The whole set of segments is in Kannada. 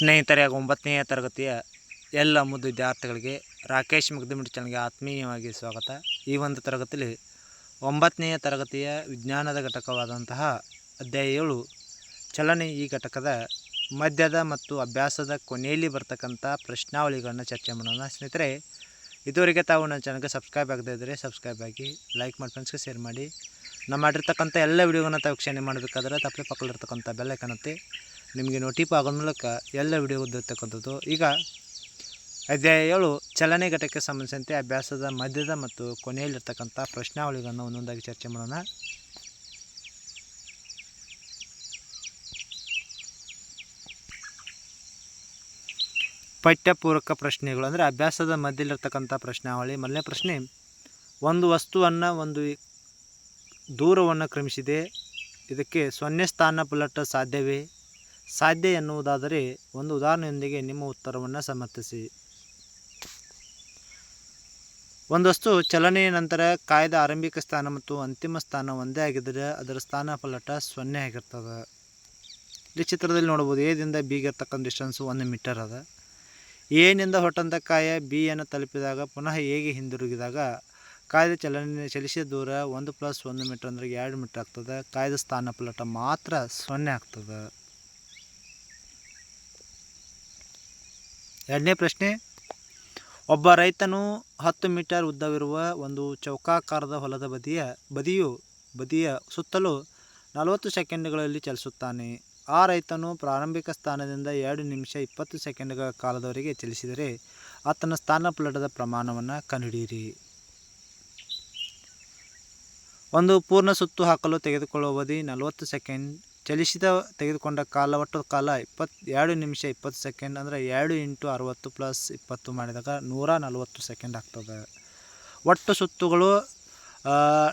ಸ್ನೇಹಿತರೆ ಒಂಬತ್ತನೆಯ ತರಗತಿಯ ಎಲ್ಲ ಮುದ್ದು ವಿದ್ಯಾರ್ಥಿಗಳಿಗೆ ರಾಕೇಶ್ ಮುಗ್ದಮಿಟ್ಟು ಚಾನಲ್ಗೆ ಆತ್ಮೀಯವಾಗಿ ಸ್ವಾಗತ. ಈ ಒಂದು ತರಗತಿಯಲ್ಲಿ ಒಂಬತ್ತನೆಯ ತರಗತಿಯ ವಿಜ್ಞಾನದ ಘಟಕವಾದಂತಹ ಅಧ್ಯಾಯ ಏಳು ಚಲನೆ ಈ ಘಟಕದ ಮಧ್ಯದ ಮತ್ತು ಅಭ್ಯಾಸದ ಕೊನೆಯಲ್ಲಿ ಬರ್ತಕ್ಕಂಥ ಪ್ರಶ್ನಾವಳಿಗಳನ್ನು ಚರ್ಚೆ ಮಾಡೋಣ. ಸ್ನೇಹಿತರೆ, ಇದುವರೆಗೆ ತಾವು ನನ್ನ ಚಾನಲ್ಗೆ ಸಬ್ಸ್ಕ್ರೈಬ್ ಆಗದೇ ಇದ್ದರೆ ಸಬ್ಸ್ಕ್ರೈಬ್ ಆಗಿ, ಲೈಕ್ ಮಾಡಿ ಫ್ರೆಂಡ್ಸ್ಗೆ ಶೇರ್ ಮಾಡಿ. ನಮ್ಮ ಮಾಡಿರ್ತಕ್ಕಂಥ ಎಲ್ಲ ವಿಡಿಯೋಗಳನ್ನ ತಾವು ವೀಕ್ಷಣೆ ಮಾಡಬೇಕಾದ್ರೆ ತಪ್ಪಲೆ ಪಕ್ಕದಲ್ಲಿರ್ತಕ್ಕಂಥ ಬೆಲ್ಲೈಕನತ್ತೆ ನಿಮಗೆ ನೋಟಿಪ್ ಆಗೋ ಮೂಲಕ ಎಲ್ಲ ವಿಡಿಯೋ ಓದಿರ್ತಕ್ಕಂಥದ್ದು ಈಗ ಅಧ್ಯಾಯ ಏಳು, ಚಲನೆ ಘಟಕ್ಕೆ ಸಂಬಂಧಿಸಿದಂತೆ ಅಭ್ಯಾಸದ ಮಧ್ಯದ ಮತ್ತು ಕೊನೆಯಲ್ಲಿರ್ತಕ್ಕಂಥ ಪ್ರಶ್ನಾವಳಿಗಳನ್ನು ಒಂದೊಂದಾಗಿ ಚರ್ಚೆ ಮಾಡೋಣ. ಪಠ್ಯಪೂರಕ ಪ್ರಶ್ನೆಗಳು ಅಂದರೆ ಅಭ್ಯಾಸದ ಮಧ್ಯದಲ್ಲಿರ್ತಕ್ಕಂಥ ಪ್ರಶ್ನಾವಳಿ. ಮೊದಲನೇ ಪ್ರಶ್ನೆ, ಒಂದು ವಸ್ತುವನ್ನು ಒಂದು ದೂರವನ್ನು ಕ್ರಮಿಸಿದೆ. ಇದಕ್ಕೆ ಸೊನ್ನೆ ಸ್ಥಾನ ಪುಲಟ ಸಾಧ್ಯವೇ? ಸಾಧ್ಯ ಎನ್ನುವುದಾದರೆ ಒಂದು ಉದಾಹರಣೆಯೊಂದಿಗೆ ನಿಮ್ಮ ಉತ್ತರವನ್ನು ಸಮರ್ಥಿಸಿ. ಒಂದು ವಸ್ತು ಚಲನೆಯ ನಂತರ ಕಾಯ್ದ ಆರಂಭಿಕ ಸ್ಥಾನ ಮತ್ತು ಅಂತಿಮ ಸ್ಥಾನ ಒಂದೇ ಆಗಿದ್ದರೆ ಅದರ ಸ್ಥಾನ ಪಲಟ ಸೊನ್ನೆ ಆಗಿರ್ತದೆ. ಇಲ್ಲಿ ಚಿತ್ರದಲ್ಲಿ ನೋಡ್ಬೋದು ಎದಿಂದ ಬಿಗೆ ಇರ್ತಕ್ಕಂಥ ಡಿಸ್ಟೆನ್ಸು ಒಂದು ಮೀಟರ್ ಅದ. ಎನಿಂದ ಹೊಟ್ಟಂಥ ಕಾಯ ಬಿಯನ್ನು ತಲುಪಿದಾಗ ಪುನಃ ಹೇಗೆ ಹಿಂದಿರುಗಿದಾಗ ಕಾಯ್ದ ಚಲನೆ ಚಲಿಸಿದ ದೂರ ಒಂದು ಪ್ಲಸ್ ಒಂದು ಮೀಟರ್ ಅಂದ್ರೆ ಎರಡು ಮೀಟರ್ ಆಗ್ತದೆ. ಕಾಯ್ದ ಸ್ಥಾನ ಪಲಟ ಮಾತ್ರ ಸೊನ್ನೆ ಆಗ್ತದೆ. ಎರಡನೇ ಪ್ರಶ್ನೆ, ಒಬ್ಬ ರೈತನು ಹತ್ತು ಮೀಟರ್ ಉದ್ದವಿರುವ ಒಂದು ಚೌಕಾಕಾರದ ಹೊಲದ ಬದಿಯ, ಬದಿಯು, ಬದಿಯ ಸುತ್ತಲೂ ನಲವತ್ತು ಸೆಕೆಂಡ್ಗಳಲ್ಲಿ ಚಲಿಸುತ್ತಾನೆ. ಆ ರೈತನು ಪ್ರಾರಂಭಿಕ ಸ್ಥಾನದಿಂದ ಎರಡು ನಿಮಿಷ ಇಪ್ಪತ್ತು ಸೆಕೆಂಡ್ಗಳ ಕಾಲದವರೆಗೆ ಚಲಿಸಿದರೆ ಆತನ ಸ್ಥಾನಪಲ್ಲಟದ ಪ್ರಮಾಣವನ್ನು ಕಂಡುಹಿಡಿಯಿರಿ. ಒಂದು ಪೂರ್ಣ ಸುತ್ತು ಹಾಕಲು ತೆಗೆದುಕೊಳ್ಳುವ ಅವಧಿ ನಲವತ್ತು ಸೆಕೆಂಡ್ ಚಲಿಸಿದ ತೆಗೆದುಕೊಂಡ ಕಾಲ, ಒಟ್ಟು ಕಾಲ ಇಪ್ಪತ್ತು ಎರಡು ನಿಮಿಷ ಇಪ್ಪತ್ತು ಸೆಕೆಂಡ್ ಅಂದರೆ ಎರಡು ಇಂಟು ಅರುವತ್ತು ಪ್ಲಸ್ ಇಪ್ಪತ್ತು ಮಾಡಿದಾಗ ನೂರ ನಲವತ್ತು ಸೆಕೆಂಡ್ ಆಗ್ತದೆ. ಒಟ್ಟು ಸುತ್ತುಗಳು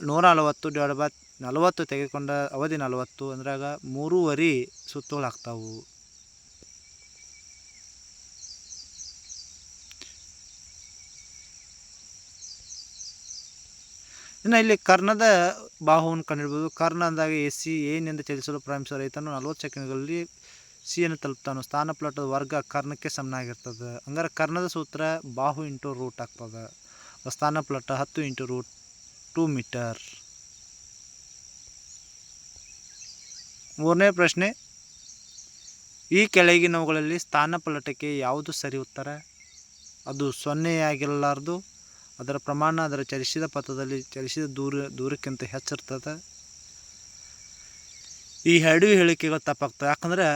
ನೂರ ನಲವತ್ತು ಡಿವೈಡ್ ಬೈ ನಲವತ್ತು ತೆಗೆದುಕೊಂಡ ಅವಧಿ ನಲವತ್ತು, ಅಂದ್ರಾಗ ಮೂರುವರೆ ಸುತ್ತುಗಳು ಆಗ್ತಾವು ಇನ್ನು ಇಲ್ಲಿ ಕರ್ಣದ ಬಾಹುವನ್ನು ಕಂಡಿಡ್ಬೋದು ಕರ್ಣ ಅಂದಾಗ ಎ, ಸಿ ಏನಿಂದ ಚಲಿಸಲು ಪ್ರಾರಂಭಿಸುವ ರೈತನು ನಲವತ್ತು ಸೆಕೆಂಡ್ಗಳಲ್ಲಿ ಸಿಯನ್ನು ತಲುಪ್ತಾನು. ಸ್ಥಾನ ಪ್ಲಾಟದ ವರ್ಗ ಕರ್ಣಕ್ಕೆ ಸಮನಾಗಿರ್ತದೆ. ಹಂಗಾರೆ ಕರ್ಣದ ಸೂತ್ರ ಬಾಹು ಇಂಟು ರೂಟ್ ಆಗ್ತದೆ. ಸ್ಥಾನ ಪ್ಲಾಟ ಹತ್ತು ಇಂಟು ರೂಟ್ ಟೂ ಮೀಟರ್. ಮೂರನೇ ಪ್ರಶ್ನೆ. ಈ ಕೆಳಗಿನವುಗಳಲ್ಲಿ ಸ್ಥಾನ ಪಲ್ಲಟಕ್ಕೆ ಯಾವುದು ಸರಿ ಉತ್ತರ? ಅದು ಸೊನ್ನೆಯಾಗಿರಲಾರ್ದು ಅದರ ಪ್ರಮಾಣ ಅದರ ಚಲಿಸಿದ ಪಥದಲ್ಲಿ ಚಲಿಸಿದ ದೂರ, ದೂರಕ್ಕಿಂತ ಹೆಚ್ಚಿರ್ತದೆ. ಈ ಎರಡು ಹೇಳಿಕೆಗಳು ತಪ್ಪಾಗ್ತವೆ. ಯಾಕಂದ್ರೆ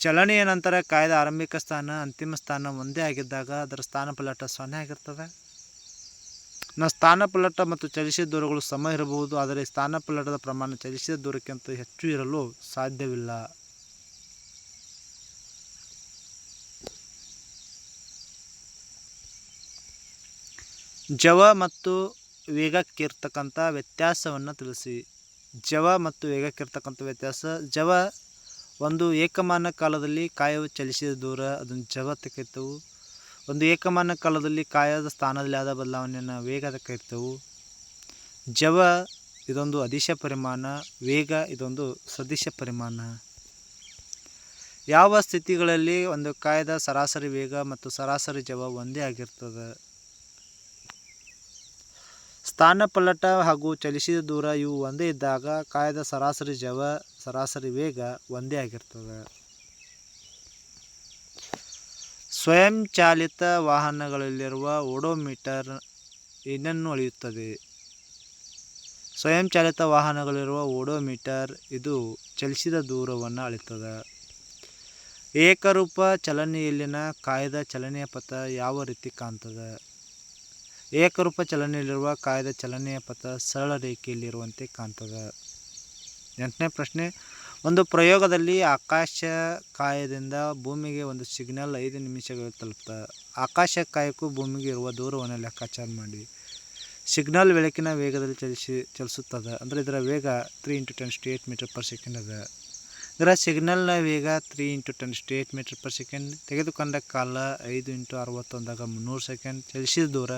ಚಲನೆಯ ನಂತರ ಕಾಯ್ದ ಆರಂಭಿಕ ಸ್ಥಾನ, ಅಂತಿಮ ಸ್ಥಾನ ಒಂದೇ ಆಗಿದ್ದಾಗ ಅದರ ಸ್ಥಾನ ಪಲ್ಲಟ ಸೊನ್ನೆ ಆಗಿರ್ತದೆ. ನಾ ಸ್ಥಾನ ಪಲ್ಲಟ ಮತ್ತು ಚಲಿಸಿದ ದೂರಗಳು ಸಮ ಇರಬಹುದು, ಆದರೆ ಸ್ಥಾನ ಪಲ್ಲಟದ ಪ್ರಮಾಣ ಚಲಿಸಿದ ದೂರಕ್ಕಿಂತ ಹೆಚ್ಚು ಇರಲು ಸಾಧ್ಯವಿಲ್ಲ. ಜವ ಮತ್ತು ವೇಗಕ್ಕಿರ್ತಕ್ಕಂಥ ವ್ಯತ್ಯಾಸವನ್ನು ತಿಳಿಸಿ. ಜವ ಮತ್ತು ವೇಗಕ್ಕಿರ್ತಕ್ಕಂಥ ವ್ಯತ್ಯಾಸ. ಜವ ಒಂದು ಏಕಮಾನ ಕಾಲದಲ್ಲಿ ಕಾಯವು ಚಲಿಸಿದ ದೂರ, ಅದನ್ನು ಜವ ತೆಗೆತವು ಒಂದು ಏಕಮಾನ ಕಾಲದಲ್ಲಿ ಕಾಯದ ಸ್ಥಾನದಲ್ಲಿ ಆದ ಬದಲಾವಣೆಯನ್ನು ವೇಗದ ಕರಿತೇವೆ. ಜವ ಇದೊಂದು ಅದಿಶ ಪರಿಮಾಣ, ವೇಗ ಇದೊಂದು ಸದಿಶ ಪರಿಮಾಣ. ಯಾವ ಸ್ಥಿತಿಗಳಲ್ಲಿ ಒಂದು ಕಾಯದ ಸರಾಸರಿ ವೇಗ ಮತ್ತು ಸರಾಸರಿ ಜವ ಒಂದೇ ಆಗಿರ್ತದೆ? ಸ್ಥಾನ ಪಲ್ಲಟ ಹಾಗೂ ಚಲಿಸಿದ ದೂರ ಇವು ಒಂದೇ ಇದ್ದಾಗ ಕಾಯದ ಸರಾಸರಿ ಜವ, ಸರಾಸರಿ ವೇಗ ಒಂದೇ ಆಗಿರ್ತದೆ. ಸ್ವಯಂಚಾಲಿತ ವಾಹನಗಳಲ್ಲಿರುವ ಓಡೋಮೀಟರ್ ಏನನ್ನು ಅಳೆಯುತ್ತದೆ ಸ್ವಯಂಚಾಲಿತ ವಾಹನಗಳಿರುವ ಓಡೋಮೀಟರ್ ಇದು ಚಲಿಸಿದ ದೂರವನ್ನು ಅಳೆಯುತ್ತದೆ ಏಕರೂಪ ಚಲನೆಯಲ್ಲಿನ ಕಾಯ್ದ ಚಲನೆಯ ಪಥ ಯಾವ ರೀತಿ ಕಾಣ್ತದೆ? ಏಕರೂಪ ಚಲನೆಯಲ್ಲಿರುವ ಕಾಯದ ಚಲನೆಯ ಪಥ ಸರಳ ರೇಖೆಯಲ್ಲಿರುವಂತೆ ಕಾಣ್ತದೆ. ಎಂಟನೇ ಪ್ರಶ್ನೆ, ಒಂದು ಪ್ರಯೋಗದಲ್ಲಿ ಆಕಾಶ ಕಾಯದಿಂದ ಭೂಮಿಗೆ ಒಂದು ಸಿಗ್ನಲ್ ಐದು ನಿಮಿಷಗಳು ತಲುಪ್ತದೆ ಆಕಾಶ ಕಾಯಕ್ಕೂ ಭೂಮಿಗೆ ಇರುವ ದೂರವನ್ನು ಲೆಕ್ಕಾಚಾರ ಮಾಡಿ. ಸಿಗ್ನಲ್ ಬೆಳಕಿನ ವೇಗದಲ್ಲಿ ಚಲಿಸಿ, ಚಲಿಸುತ್ತದೆ. ಅಂದರೆ ಇದರ ವೇಗ ತ್ರೀ ಇಂಟು ಟೆನ್ ಸ್ಟು ಏಟ್ ಮೀಟರ್ ಪರ್ ಸೆಕೆಂಡ್ ಅದ. ಇದರ ಸಿಗ್ನಲ್ನ ವೇಗ ತ್ರೀ ಇಂಟು ಟೆನ್ ಸ್ಟು ಏಟ್ ಮೀಟರ್ ಪರ್ ಸೆಕೆಂಡ್ ತೆಗೆದುಕೊಂಡ ಕಾಲ ಐದು ಇಂಟು ಅರವತ್ತೊಂದಾಗ ಮುನ್ನೂರು ಸೆಕೆಂಡ್ ಚಲಿಸಿದ ದೂರ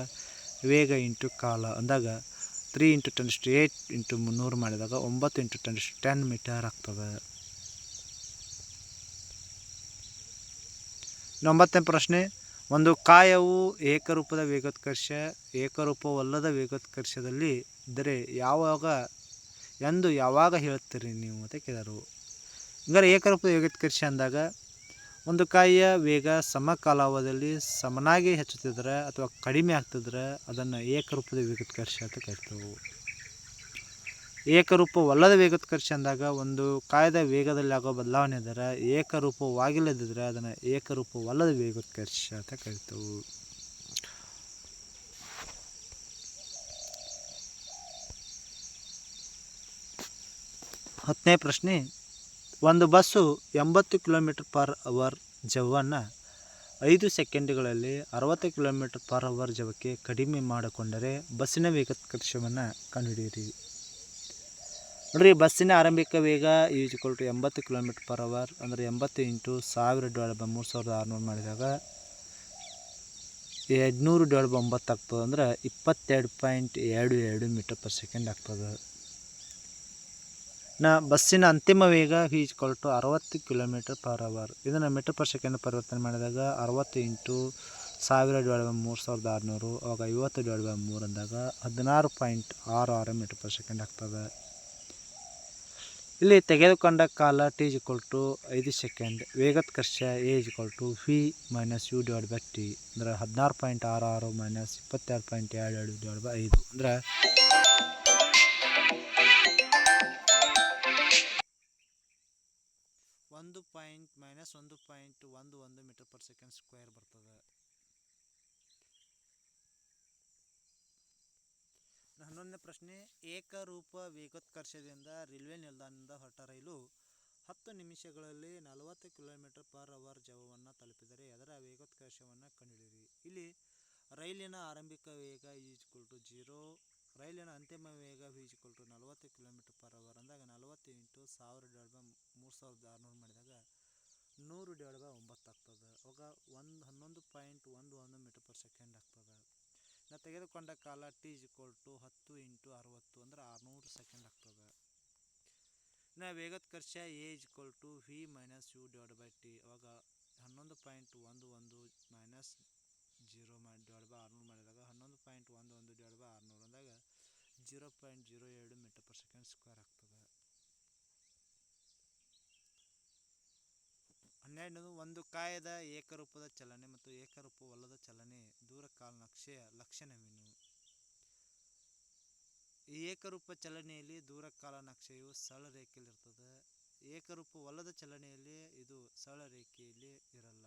ವೇಗ ಇಂಟು ಕಾಲ ಅಂದಾಗ three into ten to eight into ಮುನ್ನೂರು ಮಾಡಿದಾಗ ಒಂಬತ್ತು ಇಂಟು ಟೆನ್ ಟೆನ್ ಮೀಟರ್ ಆಗ್ತದೆ. ಒಂಬತ್ತನೇ ಪ್ರಶ್ನೆ, ಒಂದು ಕಾಯವು ಏಕರೂಪದ ವೇಗೋತ್ಕರ್ಷ, ಏಕರೂಪವಲ್ಲದ ವೇಗೋತ್ಕರ್ಷದಲ್ಲಿ ಇದ್ದರೆ ಯಾವಾಗ ಎಂದು ಯಾವಾಗ ಹೇಳ್ತೀರಿ ನೀವು ಅಂತ ಕೇಳಿದರು. ಹಂಗಾರೆ ಏಕರೂಪದ ವೇಗೋತ್ಕರ್ಷ ಅಂದಾಗ ಒಂದು ಕಾಯಿಯ ವೇಗ ಸಮ ಕಾಲಾವಧಿಯಲ್ಲಿ ಸಮನಾಗಿ ಹೆಚ್ಚುತ್ತಿದ್ರೆ ಅಥವಾ ಕಡಿಮೆ ಆಗ್ತಿದ್ರೆ ಅದನ್ನು ಏಕರೂಪದ ವೇಗೋತ್ಕರ್ಷ ಅಂತ ಕರಿತೇವೆ. ಏಕರೂಪವಲ್ಲದ ವೇಗೋತ್ಕರ್ಷ ಅಂದಾಗ ಒಂದು ಕಾಯದ ವೇಗದಲ್ಲಿ ಆಗೋ ಬದಲಾವಣೆ ಇದ್ದರೆ ಏಕರೂಪವಾಗಿಲ್ಲದಿದ್ದರೆ ಅದನ್ನು ಏಕರೂಪವಲ್ಲದ ವೇಗೋತ್ಕರ್ಷ ಅಂತ ಕರಿತೇವೆ. ಹತ್ತನೇ ಪ್ರಶ್ನೆ ಒಂದು ಬಸ್ಸು ಎಂಬತ್ತು ಕಿಲೋಮೀಟ್ರ್ ಪರ್ ಅವರ್ ಜವನ್ನು ಐದು ಸೆಕೆಂಡ್ಗಳಲ್ಲಿ ಅರವತ್ತು ಕಿಲೋಮೀಟ್ರ್ ಪರ್ ಅವರ್ ಜವಕ್ಕೆ ಕಡಿಮೆ ಮಾಡಿಕೊಂಡರೆ ಬಸ್ಸಿನ ವೇಗತ್ಕರ್ಷವನ್ನು ಕಂಡುಹಿಡಿಯಿರಿ. ನೋಡ್ರಿ, ಬಸ್ಸಿನ ಆರಂಭಿಕ ವೇಗ ಈಸ್ ಕೊಟ್ಟು ಎಂಬತ್ತು ಕಿಲೋಮೀಟ್ರ್ ಪರ್ ಅವರ್ ಅಂದರೆ ಎಂಬತ್ತು ಇಂಟು ಸಾವಿರ ಡಿವೈಡ್ ಮೂರು ಸಾವಿರದ ಆರುನೂರು ಮಾಡಿದಾಗ ಎರಡುನೂರು ಡಿವೈಡ್ ಒಂಬತ್ತು ಆಗ್ತದೆ ಅಂದ್ರೆ ಇಪ್ಪತ್ತೆರಡು ಪಾಯಿಂಟ್ ಎರಡು ಎರಡು ಮೀಟರ್ ಪರ್ ಸೆಕೆಂಡ್ ಆಗ್ತದೆ. ನ ಬಸ್ಸಿನ ಅಂತಿಮ ವೇಗ ಈಸ್ ಇಕ್ವಲ್ ಟು ಅರವತ್ತು ಕಿಲೋಮೀಟರ್ ಪರ್ ಅವರ್. ಇದನ್ನು ಮೀಟರ್ ಪರ್ ಸೆಕೆಂಡ್ ಪರಿವರ್ತನೆ ಮಾಡಿದಾಗ ಅರವತ್ತು ಇಂಟು ಸಾವಿರ ಡಿವೈಡ್ ಬೈ ಮೂರು ಸಾವಿರದ ಆರುನೂರು ಅವಾಗ ಐವತ್ತು ಡಿವೈಡ್ ಬೈ ಮೂರು ಅಂದಾಗ ಹದಿನಾರು ಪಾಯಿಂಟ್ ಆರು ಆರು ಮೀಟರ್ ಪರ್ ಸೆಕೆಂಡ್ ಆಗ್ತದೆ. ಇಲ್ಲಿ ತೆಗೆದುಕೊಂಡ ಕಾಲ ಟಿ ಇಸ್ ಕೊಲ್ಟು ಟು ಐದು second ವೇಗೋತ್ಕರ್ಷ A is equal to V minus U divide by T ಅಂದ್ರೆ ಹದಿನಾರು ಪಾಯಿಂಟ್ ಆರು ಆರು ಮೈನಸ್ ಇಪ್ಪತ್ತೆರಡು ಪಾಯಿಂಟ್ ಎರಡು ಎರಡು ಡಿವೈಡ್ ಬೈ ಐದು. ಅಂದ್ರೆ ಒಂದು ಪಾಯಿಂಟ್ ಒಂದು ಒಂದು ಮೀಟರ್ ಪರ್ ಸೆಕೆಂಡ್ ಸ್ಕ್ವೇರ್ ಬರ್ತದೆ. ಹನ್ನೊಂದನೇ ಪ್ರಶ್ನೆ, ಏಕರೂಪ ವೇಗೋತ್ಕರ್ಷದಿಂದ ರೈಲ್ವೆ ನಿಲ್ದಾಣದಿಂದ ಹೊರಟ ರೈಲು ಹತ್ತು ನಿಮಿಷಗಳಲ್ಲಿ ನಲವತ್ತು ಕಿಲೋಮೀಟರ್ ಪರ್ ಅವರ್ ಜವವನ್ನು ತಲುಪಿದರೆ ಅದರ ವೇಗೋತ್ಕರ್ಷವನ್ನು ಕಂಡುಹಿಡಿಯಿರಿ. ಇಲ್ಲಿ ರೈಲಿನ ಆರಂಭಿಕ ವೇಗ ಈಜ್ಕೊಲ್ ಟು ಜೀರೋ, ರೈಲಿನ ಅಂತಿಮ ವೇಗ ಈಜ್ಕೊಲ್ ಟು ನಲವತ್ತು ಕಿಲೋಮೀಟರ್ ಪರ್ ಅವರ್ ಅಂದಾಗ ನಲವತ್ತು ಇಂಟು ಸಾವಿರದ ಮೂರು ಸಾವಿರದ ಆರುನೂರು ಮಾಡಿದಾಗ ನೂರು ಡಿವೈಡ್ ಬೈ ಒಂಬತ್ತು ಆಗ್ತದೆ. ಅವಾಗ ಒಂದು ಹನ್ನೊಂದು ಪಾಯಿಂಟ್ ಒಂದು ಒಂದು ಮೀಟರ್ ಪರ್ ಸೆಕೆಂಡ್ ಆಗ್ತದೆ. ನಾ ತೆಗೆದುಕೊಂಡ ಕಾಲ ಟಿ ಇಸ್ ಇಕ್ವಲ್ ಟು ಹತ್ತು ಇಂಟು ಅರವತ್ತು ಅಂದ್ರೆ ಆರುನೂರು ಸೆಕೆಂಡ್ ಆಗ್ತದೆ. ನಾ ವೇಗದ ಖರ್ಚ A is equal to V minus U divide by T ಅವಾಗ ಹನ್ನೊಂದು ಪಾಯಿಂಟ್ ಒಂದು ಒಂದು ಮೈನಸ್ ಜೀರೋ ಮೈ ಡಿವೈಡ್ ಬೈ ಆರುನೂರು ಮಾಡಿದಾಗ ಹನ್ನೊಂದು ಪಾಯಿಂಟ್ ಒಂದು ಒಂದು ಡಿವೈಡ್ ಬೈ ಆರುನೂರು ಅಂದಾಗ ಜೀರೋ ಪಾಯಿಂಟ್ ಜೀರೋ ಎರಡು ಮೀಟರ್ ಪರ್ ಸೆಕೆಂಡ್ ಸ್ಕ್ವೇರ್ ಆಗ್ತದೆ. ಹನ್ನೆರಡನೇದು ಒಂದು ಕಾಯದ ಏಕರೂಪದ ಚಲನೆ ಮತ್ತು ಏಕರೂಪವಲ್ಲದ ಚಲನೆ ದೂರ ಕಾಲ ನಕ್ಷೆಯ ಲಕ್ಷಣವೇನು? ಈ ಏಕರೂಪ ಚಲನೆಯಲ್ಲಿ ದೂರ ಕಾಲ ನಕ್ಷೆಯು ಸರಳ ರೇಖೆಯಲ್ಲಿರ್ತದೆ. ಏಕರೂಪವಲ್ಲದ ಚಲನೆಯಲ್ಲಿ ಇದು ಸರಳ ರೇಖೆಯಲ್ಲಿ ಇರಲ್ಲ.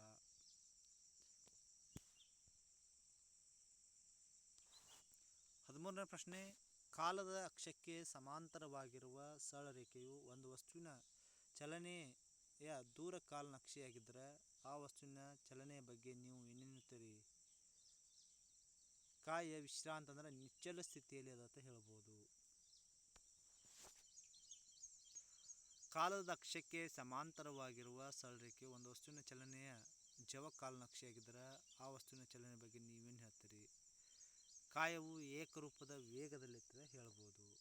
ಹದಿಮೂರನೇ ಪ್ರಶ್ನೆ, ಕಾಲದ ಅಕ್ಷಕ್ಕೆ ಸಮಾಂತರವಾಗಿರುವ ಸರಳ ರೇಖೆಯು ಒಂದು ವಸ್ತುವಿನ ಚಲನೆಯ ದೂರ ಕಾಲ ನಕ್ಷೆಯಾಗಿದ್ದರೆ ಆ ವಸ್ತುವಿನ ಚಲನೆಯ ಬಗ್ಗೆ ನೀವು ಏನೆನ್ನುತ್ತೀರಿ? ಕಾಯ ವಿಶ್ರಾಂತ ಅಂದರೆ ನಿಚ್ಚಲ ಸ್ಥಿತಿಯಲ್ಲಿ ಅದ ಅಂತ ಹೇಳ್ಬೋದು. ಕಾಲದ ಅಕ್ಷಕ್ಕೆ ಸಮಾಂತರವಾಗಿರುವ ಸರಳಕ್ಕೆ ಒಂದು ವಸ್ತುವಿನ ಚಲನೆಯ ಜವ ಕಾಲ ನಕ್ಷೆಯಾಗಿದ್ದರೆ ಆ ವಸ್ತುವಿನ ಚಲನೆ ಬಗ್ಗೆ ನೀವೇನು ಹೇಳ್ತೀರಿ? ಕಾಯವು ಏಕರೂಪದ ವೇಗದಲ್ಲಿರ್ತದೆ ಹೇಳ್ಬೋದು.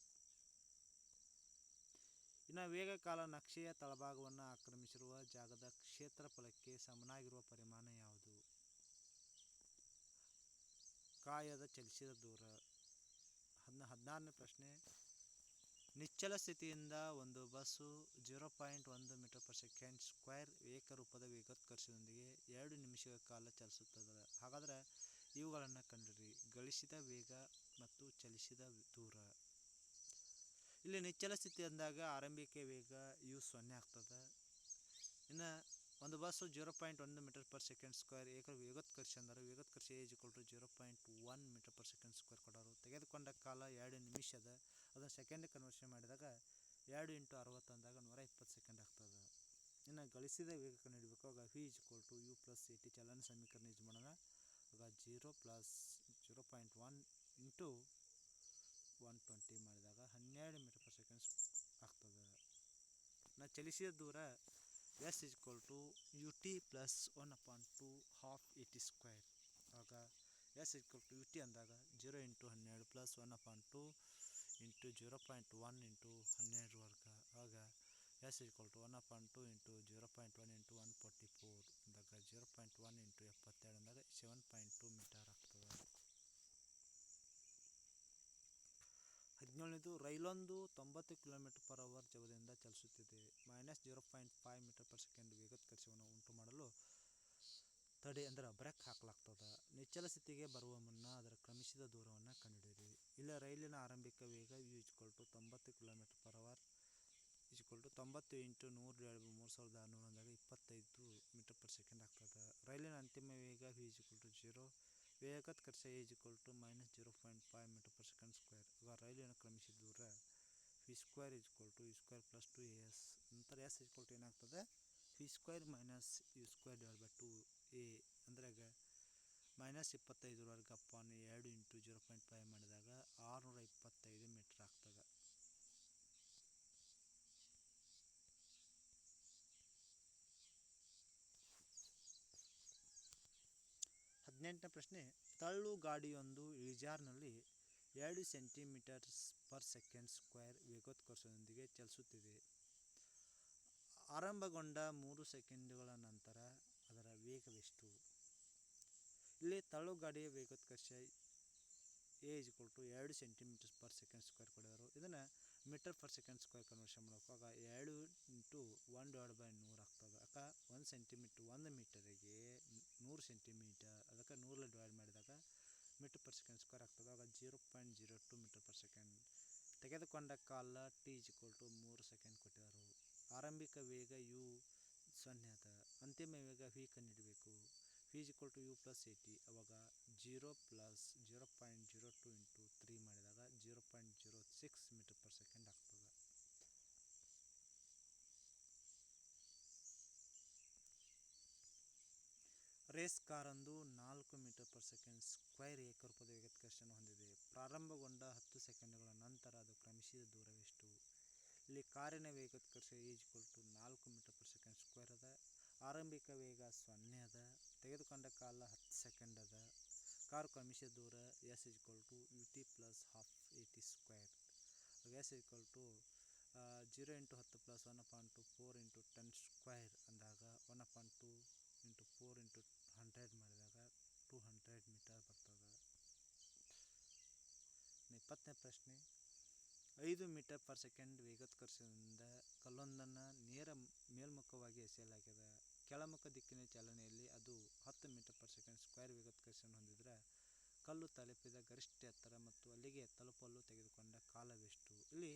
ಇನ್ನು ವೇಗಕಾಲ ನಕ್ಷೆಯ ತಳಭಾಗವನ್ನು ಆಕ್ರಮಿಸಿರುವ ಜಾಗದ ಕ್ಷೇತ್ರಫಲಕ್ಕೆ ಸಮನಾಗಿರುವ ಪರಿಮಾಣ ಯಾವುದು? ಕಾಯದ ಚಲಿಸಿದ ದೂರ. ಹದಿನ, ಹದಿನಾರನೇ ಪ್ರಶ್ನೆ. ನಿಚ್ಚಲ ಸ್ಥಿತಿಯಿಂದ ಒಂದು ಬಸ್ಸು ಜೀರೋ ಪಾಯಿಂಟ್ ಒಂದು ಮೀಟರ್ ಪರ್ ಸೆಕೆಂಡ್ ಸ್ಕ್ವೇರ್ ಏಕರೂಪದ ವೇಗೋತ್ಕರ್ಷದೊಂದಿಗೆ ಎರಡು ನಿಮಿಷಗಳ ಕಾಲ ಚಲಿಸುತ್ತದೆ. ಹಾಗಾದರೆ ಇವುಗಳನ್ನು ಕಂಡಿರಿ ಗಳಿಸಿದ ವೇಗ ಮತ್ತು ಚಲಿಸಿದ ದೂರ. ಇಲ್ಲಿ ನಿಚ್ಚಲ ಸ್ಥಿತಿ ಅಂದಾಗ ಆರಂಭಿಕ ವೇಗ ಯು ಸೊನ್ನೆ ಆಗ್ತದೆ. ಇನ್ನು ಒಂದು ಬಸ್ಸು ಜೀರೋ ಪಾಯಿಂಟ್ ಒಂದು ಮೀಟರ್ ಪರ್ ಸೆಕೆಂಡ್ ಸ್ಕ್ವೇರ್ ಏಕ ವೇಗೋತ್ಕರ್ಷ ಅಂದರೆ ವೇಗೋತ್ಕರ್ಷ a is equal to zero point one metre per second square ಕೊಡೋರು. ತೆಗೆದುಕೊಂಡ ಕಾಲ ಎರಡು ನಿಮಿಷದ, ಅದನ್ನು ಸೆಕೆಂಡ್ ಕನ್ವರ್ಷನ್ ಮಾಡಿದಾಗ ಎರಡು ಇಂಟು ಅರವತ್ತು ಅಂದಾಗ ನೂರ ಇಪ್ಪತ್ತು ಸೆಕೆಂಡ್ ಆಗ್ತದೆ. ಇನ್ನು ಗಳಿಸಿದ ವೇಗ ಕಂಡುಹಿಡಬೇಕು ಆಗ v is to u plus a t ಚಲನ ಸಮೀಕರಣ ಯೂಸ್ ಮಾಡೋಣ. ಆಗ zero plus zero point one into one twenty ಮಾಡಿದಾಗ ಹನ್ನೆರಡು ಮೀಟರ್ ಪರ್ ಸೆಕೆಂಡ್ಸ್ ಆಗ್ತದೆ. ನಾ ಚಲಿಸಿದ ದೂರ s is equal to u t plus one upon two half a t square ಆಗ s equal to u t ಅಂದಾಗ ಜೀರೋ ಇಂಟು ಹನ್ನೆರಡು plus one upon two into zero point one into ಹನ್ನೆರಡು ವರ್ಗ. ಆಗ s equal to one upon two into zero point one into one forty four ಅಂದಾಗ ಜೀರೋ ಪಾಯಿಂಟ್ ಒನ್ ಇಂಟು ಎಪ್ಪತ್ತೆರಡು ಅಂದಾಗ ಸೆವೆನ್ ಪಾಯಿಂಟ್ ಟು ಮೀಟರ್ ಆಗ್ತದೆ. ಹದಿನೇಳನೇದು ರೈಲೊಂದು ತೊಂಬತ್ತು ಕಿಲೋಮೀಟರ್ ಪರ್ ಅವರ್ ಜವದಿಂದ ಚಲಿಸುತ್ತಿದೆ. Minus zero point five metre per second ವೇಗದ ಕರ್ಷವನ್ನು ಉಂಟು ಮಾಡಲು ತಡೆ ಅಂದರೆ ಬ್ರೇಕ್ ಹಾಕಲಾಗ್ತದೆ. ನಿಚ್ಚಲ ಸ್ಥಿತಿಗೆ ಬರುವ ಮುನ್ನ ಅದರ ಕ್ರಮಿಸಿದ ದೂರವನ್ನು ಕಂಡುಹಿಡಿಯಿರಿ. ಇಲ್ಲ ರೈಲಿನ ಆರಂಭಿಕ ವೇಗ ಯು ಇಜ್ಕೊಲ್ ಟು ತೊಂಬತ್ತು kilometre per hour is equal to ತೊಂಬತ್ತು ಇಂಟು ನೂರು ಎರಡು ಮೂರು ಸಾವಿರದ ಆರುನೂರು ಅಂದಾಗ ಇಪ್ಪತ್ತೈದು ಮೀಟರ್ ಪರ್ ಸೆಕೆಂಡ್ ಆಗ್ತದೆ. ರೈಲಿನ ಅಂತಿಮ ವೇಗ ಯು ಇಜ್ಕೊಲ್ ಟು ಜೀರೋ ವೇಗದ ಕರ್ಷ is equal to minus zero point five metre per second square ಈಗ ರೈಲಿನ ಕ್ರಮಿಸಿದ ದೂರ v square is equal to u square plus two a s ನಂತರ ಎಸ್ ಇಜ್ಕೊಲ್ ಟು ಏನಾಗ್ತದೆ? V square minus u square divide by two a ಅಂದ್ರಾಗ minus ಇಪ್ಪತ್ತೈದು ವರ್ಗ ಅಪಾನ್ ಎರಡು ಇಂಟು ಜೀರೋ ಪಾಯಿಂಟ್ ಫೈವ್ ಮಾಡಿದಾಗ ಆರುನೂರ ಇಪ್ಪತ್ತೈದು ಮೀಟ್ರ್ ಆಗ್ತದೆ. ಹದಿನೆಂಟನೇ ಪ್ರಶ್ನೆ. ತಳ್ಳು ಗಾಡಿಯೊಂದು ಇಳಿಜಾರಿನಲ್ಲಿ ಎರಡು ಸೆಂಟಿಮೀಟರ್ಸ್ ಪರ್ ಸೆಕೆಂಡ್ ಸ್ಕ್ವೇರ್ ವೇಗೋತ್ಕರ್ಷದೊಂದಿಗೆ ಚಲಿಸುತ್ತಿದೆ. ಆರಂಭಗೊಂಡ ಮೂರು ಸೆಕೆಂಡುಗಳ ನಂತರ ಅದರ ವೇಗವೆಷ್ಟು? ಇಲ್ಲಿ ತಳ್ಳು ಗಾಡಿಯ ವೇಗೋತ್ಕರ್ಷ ಎ ಇಸ್ ಟು ಎರಡು ಸೆಂಟಿಮೀಟರ್ಸ್ ಪರ್ ಸೆಕೆಂಡ್ ಸ್ಕ್ವೇರ್ ಕೊಡಿದರು ಇದನ್ನು metre per second square conversion ಮಾಡೋಕ್ಕಾಗ ಎರಡು ಇಂಟು ಒನ್ ಡಿವೈಡ್ ಬೈ ನೂರು. ಅಕ್ಕ ಒಂದು ಸೆಂಟಿಮೀಟ್ರ್, ಒಂದು ಮೀಟರಿಗೆ ನೂರು ಸೆಂಟಿಮೀಟರ್, ಅದಕ್ಕೆ ನೂರಲ್ಲಿ ಡಿವೈಡ್ ಮಾಡಿದಾಗ ಮೀಟರ್ ಪರ್ ಸೆಕೆಂಡ್ ಸ್ಕ್ವೇರ್ ಆಗ್ತದೆ. ಆಗ zero point zero two metre per second ತೆಗೆದುಕೊಂಡ ಕಾಲ ಟಿ ಇಸ್ ಟು ಮೂರು ಸೆಕೆಂಡ್ ಕೊಟ್ಟಿದ್ದಾರೆ. ಆರಂಭಿಕ ವೇಗ ಯು ಸೊನ್ನೆ ಅದ. ಅಂತಿಮ ವೇಗ v ಕಂಡುಹಿಡಬೇಕು. V is to u plus a t ಅವಾಗ zero plus zero point zero two into three ಮಾಡಿದಾಗ zero point zero six metre per second ಆಗ್ತದೆ ರೇಸ್ ಕಾರೊಂದು ನಾಲ್ಕು ಮೀಟರ್ ಪರ್ ಸೆಕೆಂಡ್ ಸ್ಕ್ವೈರ್ ಏಕರೂಪದ ವೇಗತ್ಕರ್ಷನ್ನು ಹೊಂದಿದೆ. ಪ್ರಾರಂಭಗೊಂಡ ಹತ್ತು ಸೆಕೆಂಡುಗಳ ನಂತರ ಅದು ಕ್ರಮಿಸಿದ ದೂರವೆಷ್ಟು? ಇಲ್ಲಿ ಕಾರಿನ ವೇಗೋತ್ಕರ್ಷ ಈಜ್ಕೊಲ್ ಟು ನಾಲ್ಕು ಮೀಟರ್ ಪರ್ ಸೆಕೆಂಡ್ ಸ್ಕ್ವೇರ್ ಅದ. ಆರಂಭಿಕ ವೇಗ ಸೊನ್ನೆ ಅದ. ತೆಗೆದುಕೊಂಡ ಕಾಲ ಹತ್ತು ಸೆಕೆಂಡ್ ಅದ. ಕಾರು ಕ್ರಮಿಸಿದ ದೂರ s is equal to u t plus half a t square s equal to zero into ಹತ್ತು plus one point two four into ten square ಅಂದಾಗ one point two into four into hundred ಮಾಡಿದಾಗ ಟೂ ಹಂಡ್ರೆಡ್ ಮೀಟರ್ ಬರ್ತದೆ. ಇಪ್ಪತ್ತನೇ ಪ್ರಶ್ನೆ, ಐದು ಮೀಟರ್ ಪರ್ ಸೆಕೆಂಡ್ ವೇಗೋತ್ಕರ್ಷದಿಂದ ಕಲ್ಲೊಂದನ್ನು ನೇರ ಮೇಲ್ಮುಖವಾಗಿ ಎಸೆಯಲಾಗಿದೆ ಕೆಳಮುಖ ದಿಕ್ಕಿನ ಚಾಲನೆಯಲ್ಲಿ ಅದು ಹತ್ತು ಮೀಟರ್ ಪರ್ ಸೆಕೆಂಡ್ ಸ್ಕ್ವೇರ್ ವೇಗೋತ್ಕರ್ಷವನ್ನು ಹೊಂದಿದ್ರೆ ಕಲ್ಲು ತಲುಪಿದ ಗರಿಷ್ಠ ಎತ್ತರ ಮತ್ತು ಅಲ್ಲಿಗೆ ತಲುಪಲು ತೆಗೆದುಕೊಂಡ ಕಾಲವೆಷ್ಟು? ಇಲ್ಲಿ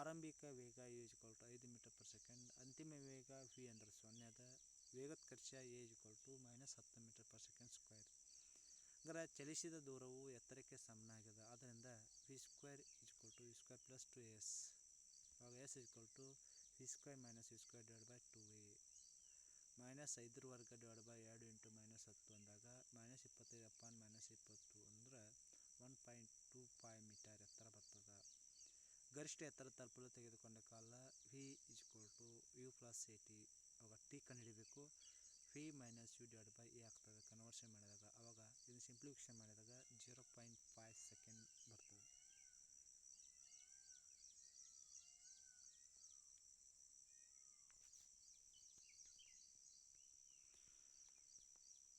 ಆರಂಭಿಕ ವೇಗ ಈಜ್ಕೊಲ್ ಟು ಐದು ಮೀಟರ್ ಪರ್ ಸೆಕೆಂಡ್, ಅಂತಿಮ ವೇಗ ವಿ ಅಂದರೆ ಸೊನ್ನೆ ಅದ ವೇಗೋತ್ಕರ್ಷ ಎ ಇಕ್ವಲ್ ಟು ಮೈನಸ್ ಹತ್ತು ಮೀಟರ್ ಪರ್ ಸೆಕೆಂಡ್ ಸ್ಕ್ವೇರ್ ಅಂದರೆ ಚಲಿಸಿದ ದೂರವು ಎತ್ತರಕ್ಕೆ ಸಮನಾಗಿದೆ ಆದ್ದರಿಂದ v square equal to v square plus two s ಆವಾಗ s equal to v square minus v square divide by two a minus ಐದರ ವರ್ಗ ಡಿವೈಡ್ ಬೈ ಎರಡು ಇಂಟು ಮೈನಸ್ ಹತ್ತು ಅಂದಾಗ ಮೈನಸ್ ಇಪ್ಪತ್ತೈದು ಅಪಾನ್ ಮೈನಸ್ ಇಪ್ಪತ್ತು ಅಂದರೆ one point two five metre ಎತ್ತರ ಬರ್ತದೆ. ಗರಿಷ್ಠ ಎತ್ತರ ತಲುಪಲು ತೆಗೆದುಕೊಂಡ ಕಾಲ v equal to u plus a t ಅವಾಗ ಟಿ ಕಂಡುಹಿಡಿಬೇಕು v minus u divide by a ಆಗ್ತದೆ. ಕನ್ವರ್ಷನ್ ಮಾಡಿದಾಗ ಅವಾಗ ಇದನ್ನು ಸಿಂಪ್ಲಿಫಿಕೇಷನ್ ಮಾಡಿದಾಗ ಜೀರೋ ಪಾಯಿಂಟ್ ಫೈವ್ ಸೆಕೆಂಡ್ ಬರ್ತದೆ.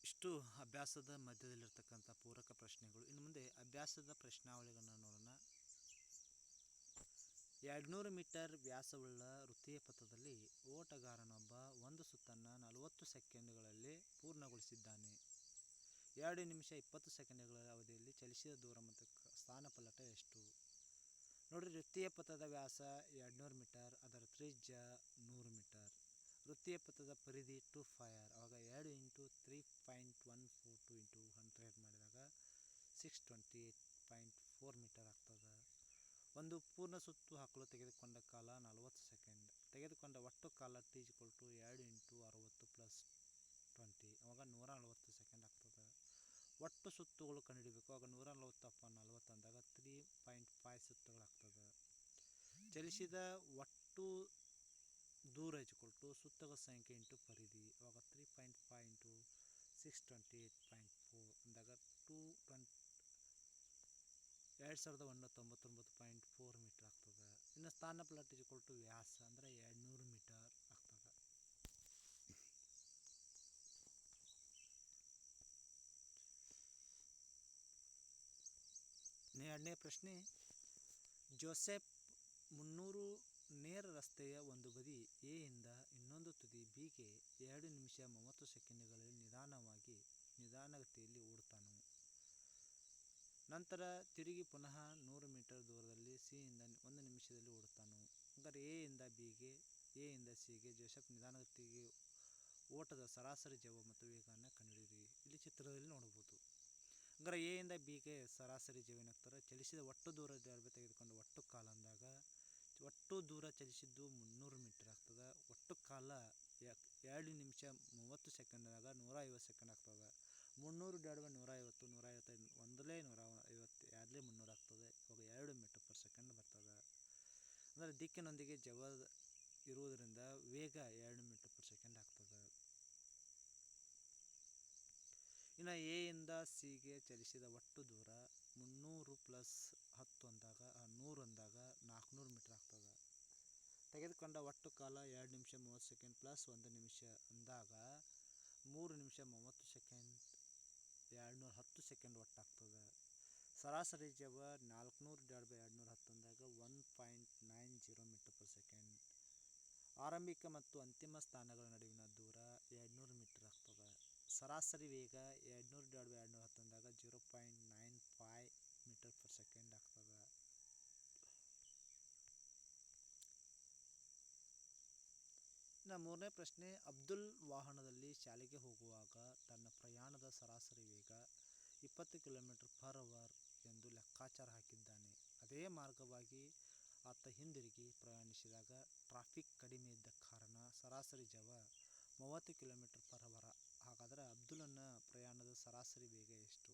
ಇಷ್ಟು ಅಭ್ಯಾಸದ ಮಧ್ಯದಲ್ಲಿರ್ತಕ್ಕಂಥ ಪೂರಕ ಪ್ರಶ್ನೆಗಳು. ಇನ್ನು ಮುಂದೆ ಅಭ್ಯಾಸದ ಪ್ರಶ್ನಾವಳಿಗಳನ್ನು ನೋಡೋಣ. ಎರಡುನೂರು ಮೀಟರ್ ವ್ಯಾಸವುಳ್ಳ ವೃತ್ತೀಯ ಪಥದಲ್ಲಿ ಓಟಗಾರನೊಬ್ಬ ಒಂದು ಸುತ್ತನ್ನು ನಲವತ್ತು ಸೆಕೆಂಡ್ಗಳಲ್ಲಿ ಪೂರ್ಣಗೊಳಿಸಿದ್ದಾನೆ. ಎರಡು ನಿಮಿಷ ಇಪ್ಪತ್ತು ಸೆಕೆಂಡ್ಗಳ ಅವಧಿಯಲ್ಲಿ ಚಲಿಸಿದ ದೂರ ಮತ್ತು ಸ್ಥಾನಪಲ್ಲಟ ಎಷ್ಟು? ನೋಡಿರಿ ವೃತ್ತೀಯ ಪಥದ ವ್ಯಾಸ ಎರಡುನೂರು ಮೀಟರ್, ಅದರ ತ್ರಿಜ್ಯ ನೂರು ಮೀಟರ್. ವೃತ್ತೀಯ ಪಥದ ಪರಿಧಿ ಟು ಫೈರ್ ಆವಾಗ ಎರಡು into three point one four two into hundred ಮಾಡಿದಾಗ six twenty eight point four metre ಒಂದು ಪೂರ್ಣ ಸುತ್ತು ಹಾಕಲು ತೆಗೆದುಕೊಂಡ ಕಾಲ ನಲವತ್ತು ಸೆಕೆಂಡ್. ತೆಗೆದುಕೊಂಡ ಒಟ್ಟು ಕಾಲ ಟಿ ಟು ಎರಡು ಇಂಟು ಅರವತ್ತು ಪ್ಲಸ್ ಟ್ವೆಂಟಿ ಅವಾಗ ನೂರ ನಲವತ್ತು ಸೆಕೆಂಡ್ ಆಗ್ತದೆ. ಒಟ್ಟು ಸುತ್ತುಗಳು ಕಂಡುಹಿಡಬೇಕು. ಆಗ ನೂರ ನಲವತ್ತು ಅಪ್ಪ ನಲವತ್ತು ಅಂದಾಗ ತ್ರೀ ಪಾಯಿಂಟ್ ಫೈವ್ ಸುತ್ತುಗಳಾಗ್ತದೆ. ಚಲಿಸಿದ ಒಟ್ಟು ದೂರ ಟು ಸುತ್ತುಗಳ ಸಂಖ್ಯೆ ಇಂಟು ಪರಿಧಿ. ಅವಾಗ three point five into six twenty eight point four ಅಂದಾಗ ಟೂ ಟ್ವೆಂಟ್ ಎರಡು ಸಾವಿರದ ಒಂದು ತೊಂಬತ್ತೊಂಬತ್ತು ಪಾಯಿಂಟ್ ಫೋರ್ ಮೀಟರ್ ಆಗ್ತದೆ. ಇನ್ನು ಸ್ಥಾನ ಪ್ಲಾಟ್ ಈಕ್ವಲ್ ಟು ವ್ಯಾಸ ಅಂದರೆ ಎರಡುನೂರು ಮೀಟರ್ ಆಗ್ತದೆ. ಎರಡನೇ ಪ್ರಶ್ನೆ, ಜೋಸೆಫ್ ಮುನ್ನೂರು ನೇರ ರಸ್ತೆಯ ಒಂದು ಬದಿ ಎಯಿಂದ ಇನ್ನೊಂದು ತುದಿ ಬಿಗೆ ಎರಡು ನಿಮಿಷ ಮೂವತ್ತು ಸೆಕೆಂಡ್ಗಳಲ್ಲಿ ನಿಧಾನವಾಗಿ ನಿಧಾನಗತಿಯಲ್ಲಿ ಓಡುತ್ತಾನು. ನಂತರ ತಿರುಗಿ ಪುನಃ ನೂರು ಮೀಟರ್ ದೂರದಲ್ಲಿ ಸಿ ಇಂದ ಒಂದು ನಿಮಿಷದಲ್ಲಿ ಓಡುತ್ತಾನು. ಹಂಗಾರೆ ಎ ಇಂದ ಬಿಗೆ ಎ ಇಂದ ಸಿಗೆ ಜೋಸೆಫ್ ನಿಧಾನಗತಿಗೆ ಓಟದ ಸರಾಸರಿ ಜವ ಮತ್ತು ವೇಗವನ್ನು ಕಂಡುಹಿಡಿಯಿರಿ. ಇಲ್ಲಿ ಚಿತ್ರದಲ್ಲಿ ನೋಡಬಹುದು. ಹಂಗಾರೆ ಎ ಇಂದ ಬಿಗೆ ಸರಾಸರಿ ಜವ ಏನಾಗ್ತಾರೆ ಚಲಿಸಿದ ಒಟ್ಟು ದೂರ ಡಿವೈಡ್ ಬೈ ತೆಗೆದುಕೊಂಡು ಒಟ್ಟು ಕಾಲ ಅಂದಾಗ ಒಟ್ಟು ದೂರ ಚಲಿಸಿದ್ದು ಮುನ್ನೂರು ಮೀಟರ್ ಆಗ್ತದೆ. ಒಟ್ಟು ಕಾಲ ಎರಡು ನಿಮಿಷ ಮೂವತ್ತು ಸೆಕೆಂಡ್ದಾಗ ನೂರ ಐವತ್ತು ಸೆಕೆಂಡ್ ಆಗ್ತದೆ. ಮುನ್ನೂರು ಡಿವೈಡ್ ನೂರ ಐವತ್ತು ನೂರ ಐವತ್ತೈದು ಒಂದಲೇ ನೂರ ಐವತ್ತು ಎರಡಲೇ ಮುನ್ನೂರು ಆಗ್ತದೆ ಇವಾಗ ಎರಡು ಮೀಟರ್ ಪರ್ ಸೆಕೆಂಡ್ ಬರ್ತದೆ ಅಂದರೆ ದಿಕ್ಕಿನೊಂದಿಗೆ ಜವ ಇರುವುದರಿಂದ ವೇಗ ಎರಡು ಮೀಟರ್ ಪರ್ ಸೆಕೆಂಡ್ ಆಗ್ತದೆ. ಇನ್ನು ಎ ಇಂದ ಸಿಗೆ ಚಲಿಸಿದ ಒಟ್ಟು ದೂರ ಮುನ್ನೂರು ಪ್ಲಸ್ ಹತ್ತು ಅಂದಾಗ ನೂರು ಅಂದಾಗ ನಾಲ್ಕುನೂರು ಮೀಟರ್ ಆಗ್ತದೆ. ತೆಗೆದುಕೊಂಡ ಒಟ್ಟು ಕಾಲ ಎರಡು ನಿಮಿಷ ಮೂವತ್ತು ಸೆಕೆಂಡ್ ಪ್ಲಸ್ ಒಂದು ನಿಮಿಷ ಅಂದಾಗ ಮೂರು ನಿಮಿಷ ಮೂವತ್ತು ಸೆಕೆಂಡ್ ಎರಡುನೂರ ಹತ್ತು ಸೆಕೆಂಡ್ ಒಟ್ಟಾಗ್ತದೆ. ಸರಾಸರಿ ಜವ ನಾಲ್ಕುನೂರು ಡಿವೈಡ್ ಬೈ ಎರಡುನೂರ ಹತ್ತೊಂದಾಗ one point nine zero metre per second. ಆರಂಭಿಕ ಮತ್ತು ಅಂತಿಮ ಸ್ಥಾನಗಳ ನಡುವಿನ ದೂರ ಎರಡುನೂರು ಮೀಟರ್ ಆಗ್ತದೆ. ಸರಾಸರಿ ವೇಗ ಎರಡುನೂರು ಡಿವೈಡ್ ಬೈ ಎರಡುನೂರ ಹತ್ತೊಂದಾಗ zero point nine five metre per second ಆಗ್ತದೆ. ಇನ್ನು ಮೂರನೇ ಪ್ರಶ್ನೆ, ಅಬ್ದುಲ್ ವಾಹನದಲ್ಲಿ ಶಾಲೆಗೆ ಹೋಗುವಾಗ ತನ್ನ ಪ್ರಯಾಣದ ಸರಾಸರಿ ವೇಗ ಇಪ್ಪತ್ತು ಕಿಲೋಮೀಟರ್ ಪರ್ ಅವರ್ ಎಂದು ಲೆಕ್ಕಾಚಾರ ಹಾಕಿದ್ದಾನೆ. ಅದೇ ಮಾರ್ಗವಾಗಿ ಆತ ಹಿಂದಿರುಗಿ ಪ್ರಯಾಣಿಸಿದಾಗ ಟ್ರಾಫಿಕ್ ಕಡಿಮೆ ಇದ್ದ ಕಾರಣ ಸರಾಸರಿ ಜವ ಮೂವತ್ತು ಕಿಲೋಮೀಟರ್ ಪರ್ ಅವರ್. ಹಾಗಾದರೆ ಅಬ್ದುಲನ ಪ್ರಯಾಣದ ಸರಾಸರಿ ವೇಗ ಎಷ್ಟು?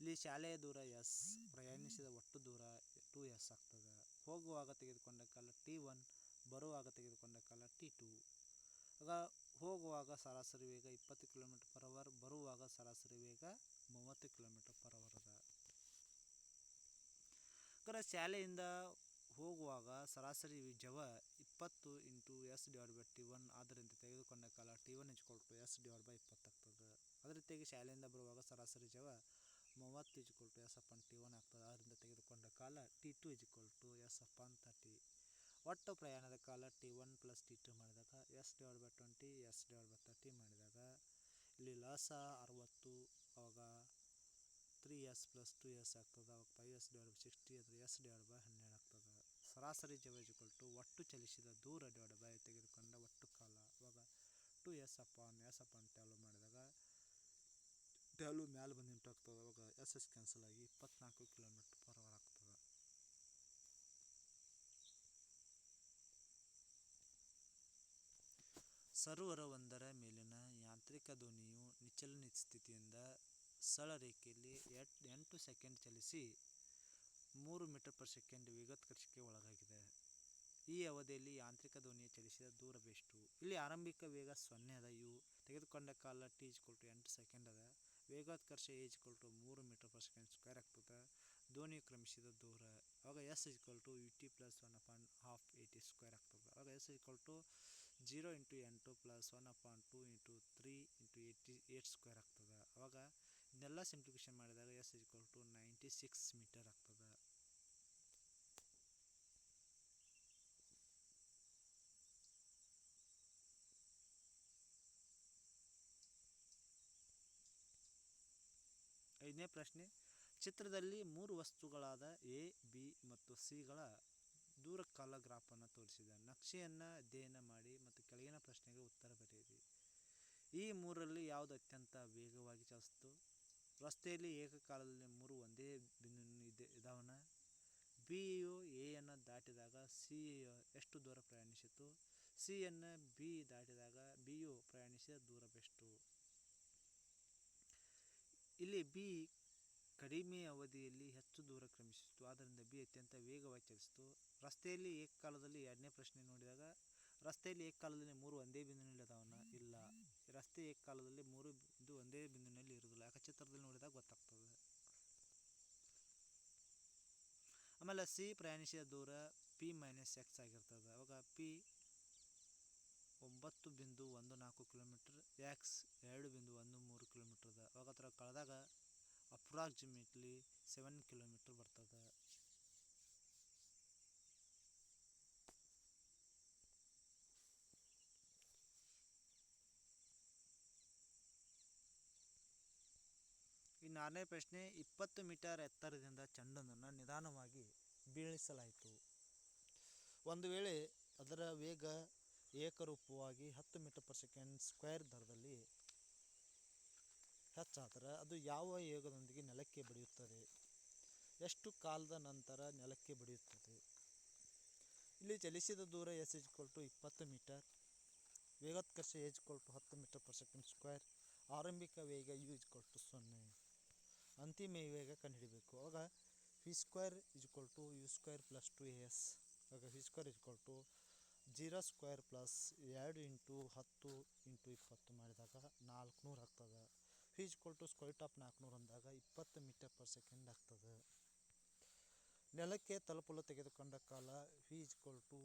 ಇಲ್ಲಿ ಶಾಲೆಯ ದೂರ ಎಸ್, ಪ್ರಯಾಣಿಸಿದ ಒಟ್ಟು ದೂರ ಟು ಎಸ್ ಆಗ್ತದೆ. ಹೋಗುವಾಗ ತೆಗೆದುಕೊಂಡ ಕಾಲ ಟಿ ಒನ್, ಬರುವಾಗ ತೆಗೆದುಕೊಂಡ ಕಾಲ ಟಿ ಟು. ಆಗ ಹೋಗುವಾಗ ಸರಾಸರಿ ವೇಗ ಇಪ್ಪತ್ತು ಕಿಲೋಮೀಟರ್ ಪರ್ ಅವರ್, ಬರುವಾಗ ಸರಾಸರಿ ವೇಗ ಮೂವತ್ತು ಕಿಲೋಮೀಟರ್ ಪರ್ ಅವರ್. ಹಾಗಾದ್ರೆ ಶಾಲೆಯಿಂದ ಹೋಗುವಾಗ ಸರಾಸರಿ ಜವ ಇಪ್ಪತ್ತು into s divide by t one ಆದ್ದರಿಂದ ತೆಗೆದುಕೊಂಡ ಕಾಲ t one is equal to s divide by ಇಪ್ಪತ್ತಾಗ್ತದೆ ಅದೇ ರೀತಿಯಾಗಿ ಶಾಲೆಯಿಂದ ಬರುವಾಗ ಸರಾಸರಿ ಜವ ಮೂವತ್ತು is equal to s upon t one ಆಗ್ತದೆ. ಆದ್ದರಿಂದ ತೆಗೆದುಕೊಂಡ ಕಾಲ t two is equal to s upon thirty ಒಟ್ಟು ಪ್ರಯಾಣದ ಕಾಲ t one plus t two ಮಾಡಿದಾಗ s divide by twenty, s divide by thirty ಮಾಡಿದಾಗ ಇಲ್ಲಿ ಲಾಸ ಅರವತ್ತು ಅವಾಗ three s plus two s ಆಗ್ತದೆ, ಅವಾಗ five s divide by sixty ಅಂದರೆ ಎಸ್ ಡಿವೈಡ್ ಬೈ ಹನ್ನೆರಡು ಆಗ್ತದೆ. ಸರಾಸರಿ ಜವೇಜ್ಗಳು ಟು ಒಟ್ಟು ಚಲಿಸಿದ ದೂರ ಡಿವೈಡ್ ಬೈ ತೆಗೆದುಕೊಂಡ ಒಟ್ಟು ಕಾಲ. ಅವಾಗ two s upon s upon ಟ್ಯಾಲು ಮಾಡಿದಾಗ ಟ್ಯಾಲು ಮ್ಯಾಲೆ ಬಂದು ಆಗ್ತದೆ, ಅವಾಗ ಎಸ್ ಎಸ್ ಕ್ಯಾನ್ಸಲ್ ಆಗಿ ಇಪ್ಪತ್ನಾಲ್ಕು ಕಿಲೋಮೀಟ್ರ್ ಪರ್ ಅವರ್ ಆಗ್ತದೆ. ಸರೋವರ ಒಂದರ ಮೇಲಿನ ಯಾಂತ್ರಿಕ ದೋಣಿಯು ನಿಚಲ ಸ್ಥಿತಿಯಿಂದ ಸರಳ ರೇಖೆಯಲ್ಲಿ ಎಟ್ ಸೆಕೆಂಡ್ ಚಲಿಸಿ ಮೂರು ಮೀಟರ್ ಪರ್ ಸೆಕೆಂಡ್ ವೇಗೋತ್ಕರ್ಷಕ್ಕೆ ಒಳಗಾಗಿದೆ. ಈ ಅವಧಿಯಲ್ಲಿ ಯಾಂತ್ರಿಕ ದೋಣಿಯ ಚಲಿಸಿದ ದೂರವೆಷ್ಟು ಇಲ್ಲಿ ಆರಂಭಿಕ ವೇಗ ಸೊನ್ನೆ ಅದ. ಇವು ತೆಗೆದುಕೊಂಡ ಕಾಲ ಟಿ ಟು ಎಂಟು ಸೆಕೆಂಡ್ ಅದ. ವೇಗೋತ್ಕರ್ಷ ಏಜ್ ಟು ಮೂರು ಮೀಟರ್ ಪರ್ ಸೆಕೆಂಡ್ ಸ್ಕ್ವೇರ್ ಆಗ್ತದೆ. ಧ್ವನಿ ಕ್ರಮಿಸಿದ ದೂರ. ಅವಾಗ s is equal to u t plus one point half a t square ಆಗ್ತದೆ. ಅವಾಗ s is equal to zero into ಎಂಟು plus one point two into three into eighty eight square ಆಗ್ತದೆ. ಅವಾಗ ಇದನ್ನೆಲ್ಲ ಸಿಂಪ್ಲಿಫಿಕೇಶನ್ ಮಾಡಿದಾಗ s is equal to ninety six metre ಆಗ್ತದೆ. ಐದನೇ ಪ್ರಶ್ನೆ, ಚಿತ್ರದಲ್ಲಿ ಮೂರು ವಸ್ತುಗಳಾದ ಎ ಬಿ ಮತ್ತು ಸಿಗಳ ದೂರ ಕಾಲ ಗ್ರಾಫನ್ನು ತೋರಿಸಿದ. ನಕ್ಷೆಯನ್ನು ಅಧ್ಯಯನ ಮಾಡಿ ಮತ್ತು ಕೆಳಗಿನ ಪ್ರಶ್ನೆಗೆ ಉತ್ತರ ಬರೆಯಿರಿ. ಈ ಮೂರರಲ್ಲಿ ಯಾವುದು ಅತ್ಯಂತ ವೇಗವಾಗಿ ಚಲಿಸ್ತು? ರಸ್ತೆಯಲ್ಲಿ ಏಕಕಾಲದಲ್ಲಿ ಮೂರು ಒಂದೇ ಬಿಂದು ಇದೆ ಇದಾವನ ಬಿಯು ಎಯನ್ನು ದಾಟಿದಾಗ ಸಿ ಎಷ್ಟು ದೂರ ಪ್ರಯಾಣಿಸಿತು? ಸಿಯನ್ನು ಬಿ ದಾಟಿದಾಗ ಬಿಯು ಪ್ರಯಾಣಿಸಿದ ದೂರವೆಷ್ಟು? ಇಲ್ಲಿ ಬಿ ಕಡಿಮೆ ಅವಧಿಯಲ್ಲಿ ಹೆಚ್ಚು ದೂರ ಕ್ರಮಿಸಿತು, ಆದ್ದರಿಂದ ಬಿ ಅತ್ಯಂತ ವೇಗವಾಗಿ ಚಲಿಸಿತು. ರಸ್ತೆಯಲ್ಲಿ ಏಕಕಾಲದಲ್ಲಿ ಎರಡನೇ ಪ್ರಶ್ನೆ ನೋಡಿದಾಗ, ರಸ್ತೆಯಲ್ಲಿ ಏಕಕಾಲದಲ್ಲಿ ಮೂರು ಒಂದೇ ಬಿಂದುನಲ್ಲಿ ಅದಾವನ್ನ ಇಲ್ಲ. ರಸ್ತೆ ಏಕಕಾಲದಲ್ಲಿ ಮೂರು ಇದು ಒಂದೇ ಬಿಂದುನಲ್ಲಿ ಇರುವುದಿಲ್ಲ ಯಾಕೆ ಚಿತ್ರದಲ್ಲಿ ನೋಡಿದಾಗ ಗೊತ್ತಾಗ್ತದೆ. ಆಮೇಲೆ ಸಿ ಪ್ರಯಾಣಿಸಿದ ದೂರ ಪಿ ಮೈನಸ್ ಎಕ್ಸ್ ಆಗಿರ್ತದೆ. ಅವಾಗ ಪಿ ಒಂಬತ್ತು ಬಿಂದು ಒಂದು ನಾಲ್ಕು ಕಿಲೋಮೀಟ್ರ್ ಎಕ್ಸ್ ಎರಡು ಬಿಂದು ಒಂದು ಮೂರು ಕಿಲೋಮೀಟ್ರ್ ಅದ ಅವಾಗ ಹತ್ರ ಕಳೆದಾಗ ಅಪ್ರಾಕ್ಸಿಮೇಟ್ಲಿ ಸೆವೆನ್ ಕಿಲೋಮೀಟ್ರ್ ಬರ್ತದೆ. ನಾಲ್ಕನೇ ಪ್ರಶ್ನೆ ಇಪ್ಪತ್ತು ಮೀಟರ್ ಎತ್ತರದಿಂದ ಚೆಂಡನ್ನು ನಿಧಾನವಾಗಿ ಬೀಳಿಸಲಾಯಿತು. ಒಂದು ವೇಳೆ ಅದರ ವೇಗ ಏಕರೂಪವಾಗಿ ಹತ್ತು ಮೀಟರ್ ಪರ್ ಸೆಕೆಂಡ್ ಸ್ಕ್ವೇರ್ ದರದಲ್ಲಿ ಹೆಚ್ಚಾದರೆ ಅದು ಯಾವ ವೇಗದೊಂದಿಗೆ ನೆಲಕ್ಕೆ ಬಡಿಯುತ್ತದೆ? ಎಷ್ಟು ಕಾಲದ ನಂತರ ನೆಲಕ್ಕೆ ಬಡಿಯುತ್ತದೆ? ಇಲ್ಲಿ ಚಲಿಸಿದ ದೂರ ಎಸ್ ಟು ಇಪ್ಪತ್ತು ಮೀಟರ್, ವೇಗೋತ್ಕರ್ಷ ಟು ಹತ್ತು ಮೀಟರ್ ಪರ್ ಸೆಕೆಂಡ್ ಸ್ಕ್ವೇರ್, ಆರಂಭಿಕ ವೇಗ ಯು ಟು ಸೊನ್ನೆ. ಅಂತಿಮ ಇವಾಗ ಕಂಡುಹಿಡಿಬೇಕು. ಆಗ v square is equal to u square plus two s ಆಗ v square is equal to zero square plus ಎರಡು ಇಂಟು ಹತ್ತು ಇಂಟು ಇಪ್ಪತ್ತು ಮಾಡಿದಾಗ ನಾಲ್ಕುನೂರು ಆಗ್ತದೆ. V is equal to square top ನಾಲ್ಕುನೂರು ಅಂದಾಗ ಇಪ್ಪತ್ತು ಮೀಟರ್ ಪರ್ ಸೆಕೆಂಡ್ ಆಗ್ತದೆ. ನೆಲಕ್ಕೆ ತಲುಪಲು ತೆಗೆದುಕೊಂಡ ಕಾಲ v is equal to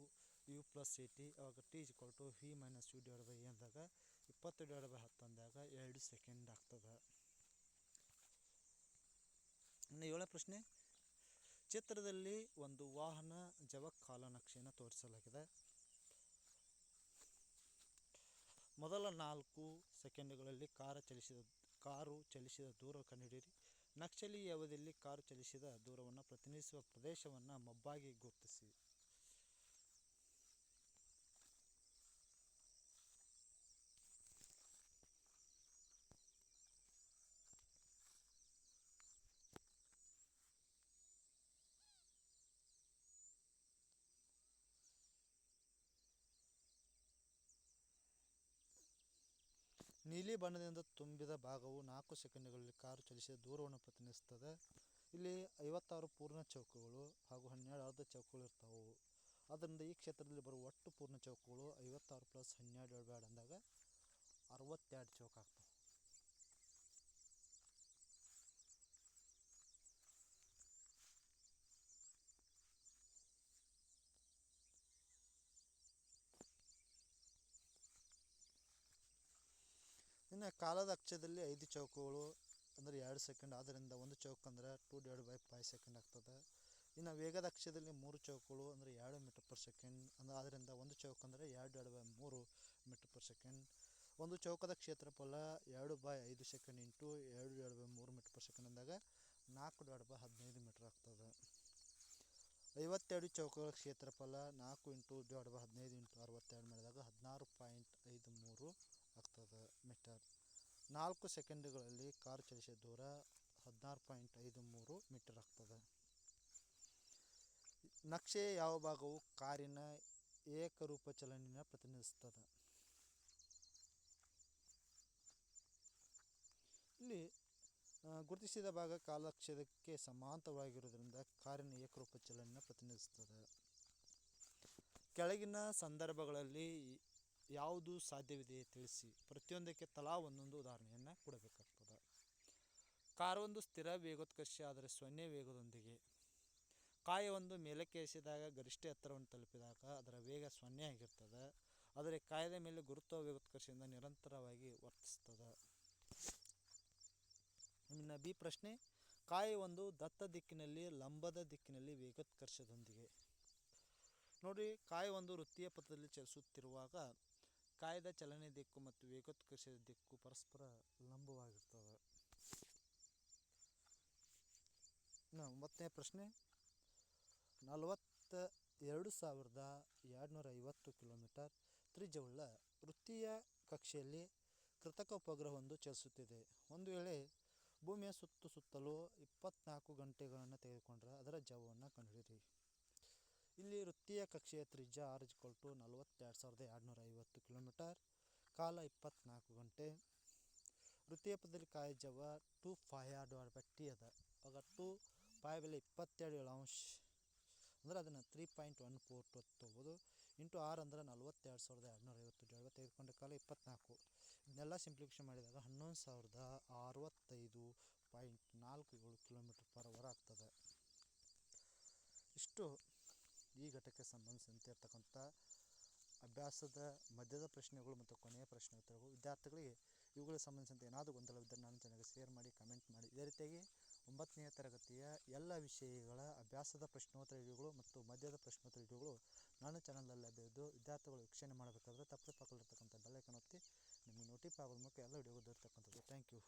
u plus a t ಅವಾಗ t is equal to v minus u divide by a ಅಂದಾಗ ಇಪ್ಪತ್ತು ಡಿವೈಡ್ ಬೈ ಹತ್ತು ಅಂದಾಗ ಎರಡು ಸೆಕೆಂಡ್ ಆಗ್ತದೆ. ಇನ್ನು ಏಳನೇ ಪ್ರಶ್ನೆ. ಚಿತ್ರದಲ್ಲಿ ಒಂದು ವಾಹನ ಜವ ಕಾಲನಕ್ಷೆಯನ್ನು ತೋರಿಸಲಾಗಿದೆ. ಮೊದಲ ನಾಲ್ಕು ಸೆಕೆಂಡುಗಳಲ್ಲಿ ಕಾರು ಚಲಿಸಿದ ಕಾರು ಚಲಿಸಿದ ದೂರ ಕಂಡುಹಿಡಿಯಿರಿ. ಈ ಅವಧಿಯಲ್ಲಿ ಕಾರು ಚಲಿಸಿದ ದೂರವನ್ನು ಪ್ರತಿನಿಧಿಸುವ ಪ್ರದೇಶವನ್ನು ಮಬ್ಬಾಗಿ ಗುರುತಿಸಿ. ನೀಲಿ ಬಣ್ಣದಿಂದ ತುಂಬಿದ ಭಾಗವು ನಾಲ್ಕು ಸೆಕೆಂಡುಗಳಲ್ಲಿ ಕಾರು ಚಲಿಸಿದ ದೂರವನ್ನು ಪ್ರತಿನಿಧಿಸ್ತದೆ ಇಲ್ಲಿ ಐವತ್ತಾರು ಪೂರ್ಣ ಚೌಕಗಳು ಹಾಗೂ ಹನ್ನೆರಡು ಅರ್ಧ ಚೌಕಗಳು ಇರ್ತಾವು. ಆದ್ದರಿಂದ ಈ ಕ್ಷೇತ್ರದಲ್ಲಿ ಬರುವ ಒಟ್ಟು ಪೂರ್ಣ ಚೌಕಗಳು ಐವತ್ತಾರು ಪ್ಲಸ್ ಹನ್ನೆರಡು ಎರಡು ಅಂದಾಗ ಅರವತ್ತೆರಡು ಚೌಕ ಆಗ್ತವೆ. ಕಾಲದ ಅಕ್ಷದಲ್ಲಿ ಐದು ಚೌಕಗಳು ಅಂದರೆ ಎರಡು ಸೆಕೆಂಡ್ ಆದ್ದರಿಂದ ಒಂದು ಚೌಕ ಅಂದರೆ two divide by five second ಆಗ್ತದೆ. ಇನ್ನು ವೇಗದ ಅಕ್ಷದಲ್ಲಿ ಮೂರು ಚೌಕಗಳು ಅಂದರೆ ಎರಡು ಮೀಟರ್ ಪರ್ ಸೆಕೆಂಡ್ ಅಂದರೆ ಆದ್ದರಿಂದ ಒಂದು ಚೌಕ ಅಂದರೆ ಎರಡು ಡಿವೈಡ್ ಬೈ ಮೂರು ಮೀಟರ್ ಪರ್ ಸೆಕೆಂಡ್ ಒಂದು ಚೌಕದ ಕ್ಷೇತ್ರಫಲ ಎರಡು ಬೈ ಐದು ಸೆಕೆಂಡ್ ಇಂಟು ಎರಡು ಡಿವೈಡ್ ಬೈ ಮೂರು ಮೀಟರ್ ಪರ್ ಸೆಕೆಂಡ್ ಅಂದಾಗ ನಾಲ್ಕು ಡಿವೈಡ್ ಬೈ ಹದಿನೈದು ಮೀಟರ್ ಆಗ್ತದೆ. ಐವತ್ತೆರಡು ಚೌಕಗಳ ಕ್ಷೇತ್ರಫಲ ನಾಲ್ಕು ಇಂಟು ಡಿವೈಡ್ ಬೈ ಹದಿನೈದು ಇಂಟು ಅರವತ್ತೆರಡು ಮಾಡಿದಾಗ ಹದಿನಾರು ಪಾಯಿಂಟ್ ಐದು ಮೂರು ಆಗ್ತದೆ ಮೀಟರ್ ನಾಲ್ಕು ಸೆಕೆಂಡುಗಳಲ್ಲಿ ಕಾರ್ ಚಲಿಸಿದ ದೂರ ಹದಿನಾರು ಪಾಯಿಂಟ್ ಐದು ಮೂರು ಮೀಟರ್ ಆಗ್ತದೆ. ನಕ್ಷೆಯ ಯಾವ ಭಾಗವು ಕಾರಿನ ಏಕರೂಪ ಚಲನೆಯನ್ನು ಪ್ರತಿನಿಧಿಸ್ತದೆ ಇಲ್ಲಿ ಗುರುತಿಸಿದ ಭಾಗ ಕಾಲಕ್ಷೇದಕ್ಕೆ ಸಮಾಂತರವಾಗಿರುವುದರಿಂದ ಕಾರಿನ ಏಕರೂಪ ಚಲನೆಯನ್ನು ಪ್ರತಿನಿಧಿಸ್ತದೆ ಕೆಳಗಿನ ಸಂದರ್ಭಗಳಲ್ಲಿ ಯಾವುದು ಸಾಧ್ಯವಿದೆ ತಿಳಿಸಿ. ಪ್ರತಿಯೊಂದಕ್ಕೆ ತಲಾ ಒಂದೊಂದು ಉದಾಹರಣೆಯನ್ನು ಕೊಡಬೇಕಾಗ್ತದೆ. ಕಾರ್ ಒಂದು ಸ್ಥಿರ ವೇಗೋತ್ಕರ್ಷ ಆದರೆ ಸೊನ್ನೆ ವೇಗದೊಂದಿಗೆ. ಒಂದು ಮೇಲಕ್ಕೆ ಎಸೆದಾಗ ಗರಿಷ್ಠ ಎತ್ತರವನ್ನು ತಲುಪಿದಾಗ ಅದರ ವೇಗ ಸೊನ್ನೆ ಆಗಿರ್ತದೆ. ಆದರೆ ಕಾಯದ ಮೇಲೆ ಗುರುತ್ವ ವೇಗೋತ್ಕರ್ಷದಿಂದ ನಿರಂತರವಾಗಿ ವರ್ತಿಸ್ತದೆ. ಇನ್ನು ಬಿ ಪ್ರಶ್ನೆ, ಕಾಯಿ ಒಂದು ದತ್ತ ದಿಕ್ಕಿನಲ್ಲಿ, ಲಂಬದ ದಿಕ್ಕಿನಲ್ಲಿ ವೇಗೋತ್ಕರ್ಷದೊಂದಿಗೆ. ನೋಡಿ ಕಾಯ ಒಂದು ವೃತ್ತೀಯ ಪಥದಲ್ಲಿ ಚಲಿಸುತ್ತಿರುವಾಗ ಕಾಯದ ಚಲನೆ ದಿಕ್ಕು ಮತ್ತು ವೇಗೋತ್ಕರ್ಷದ ದಿಕ್ಕು ಪರಸ್ಪರ ಲಂಬವಾಗಿರ್ತವೆ ಒಂಬತ್ತನೇ ಪ್ರಶ್ನೆ. ನಲವತ್ತ ಎರಡು ಸಾವಿರದ ಎರಡುನೂರ ಐವತ್ತು ಕಿಲೋಮೀಟರ್ ತ್ರಿಜ್ಯವುಳ್ಳ ವೃತ್ತೀಯ ಕಕ್ಷೆಯಲ್ಲಿ ಕೃತಕ ಉಪಗ್ರಹವೊಂದು ಚಲಿಸುತ್ತಿದೆ. ಒಂದು ವೇಳೆ ಭೂಮಿಯ ಸುತ್ತ ಸುತ್ತಲೂ ಇಪ್ಪತ್ನಾಲ್ಕು ಗಂಟೆಗಳನ್ನು ತೆಗೆದುಕೊಂಡ್ರೆ ಅದರ ಜಾವವನ್ನು ಕಂಡುಹಿಡಿಯಿರಿ. ಇಲ್ಲಿ ವೃತ್ತೀಯ ಕಕ್ಷೆಯ ತ್ರಿಜ್ಯ ಆರ್ ಇಜ್ಕೊಲ್ ಟು ನಲವತ್ತೆರಡು ಸಾವಿರದ ಎರಡುನೂರ ಐವತ್ತು ಕಿಲೋಮೀಟರ್, ಕಾಲ ಇಪ್ಪತ್ನಾಲ್ಕು ಗಂಟೆ. ವೃತ್ತೀಯ ಪದದಲ್ಲಿ ಕಾಯ ಜವ two r divide by t ಅದ. ಆಗ ಟು ಫೈ ಬೆಲೆ ಇಪ್ಪತ್ತೆರಡು ಏಳು ಅಂಶ, ಅಂದ್ರೆ ಅದನ್ನು three point one four two ತೊಗೋಬೋದು ಇಂಟು ಆರು ಅಂದ್ರೆ ನಲ್ವತ್ತೆರಡು ಸಾವಿರದ ಎರಡುನೂರ ಐವತ್ತು ಡಿವೈಡ್ ತೆಗೆದುಕೊಂಡ ಕಾಲ ಇಪ್ಪತ್ನಾಲ್ಕು. ಇದನ್ನೆಲ್ಲ ಸಿಂಪ್ಲಿಫಿಕೇಶನ್ ಮಾಡಿದಾಗ ಹನ್ನೊಂದು ಸಾವಿರದ ಅರವತ್ತೈದು ಪಾಯಿಂಟ್ ನಾಲ್ಕು ಏಳು ಕಿಲೋಮೀಟ್ರ್ ಪರ್ ಅವರ್ ಆಗ್ತದೆ. ಇಷ್ಟು. ಈ ಘಟಕಕ್ಕೆ ಸಂಬಂಧಿಸಿದಂತೆ ಇರ್ತಕ್ಕಂಥ ಅಭ್ಯಾಸದ ಮಧ್ಯದ ಪ್ರಶ್ನೆಗಳು ಮತ್ತು ಕೊನೆಯ ಪ್ರಶ್ನೆ ಉತ್ತರಗಳು ವಿದ್ಯಾರ್ಥಿಗಳಿಗೆ ಇವುಗಳಿಗೆ ಸಂಬಂಧಿಸಿದಂತೆ ಏನಾದರೂ ಗೊಂದಲವಿದ್ದರೆ ನಾನು ಚೆನ್ನಾಗಿ ಶೇರ್ ಮಾಡಿ ಕಮೆಂಟ್ ಮಾಡಿ. ಇದೇ ರೀತಿಯಾಗಿ ಒಂಬತ್ತನೆಯ ತರಗತಿಯ ಎಲ್ಲ ವಿಷಯಗಳ ಅಭ್ಯಾಸದ ಪ್ರಶ್ನೋತ್ತರ ವಿಡಿಯೋಗಳು ಮತ್ತು ಮಧ್ಯದ ಪ್ರಶ್ನೋತ್ತರ ವಿಡಿಯೋಗಳು ನನ್ನ ಚಾನಲಲ್ಲಿ ಲಭ್ಯವಿದ್ದು ವಿದ್ಯಾರ್ಥಿಗಳು ವೀಕ್ಷಣೆ ಮಾಡಬೇಕಾದ್ರೆ ತಪ್ಪದೆ ಪಕ್ಕದಲ್ಲಿರ್ತಕ್ಕಂಥ ಬೆಲ್ಲೈಕನ್ ಒತ್ತಿ ನಿಮಗೆ ನೋಟಿಫೈ ಆಗೋದ ಮೂಲಕ ಎಲ್ಲ ವಿಡಿಯೋಗಳು ದೊರೆತಕ್ಕಂಥದ್ದು. Thank you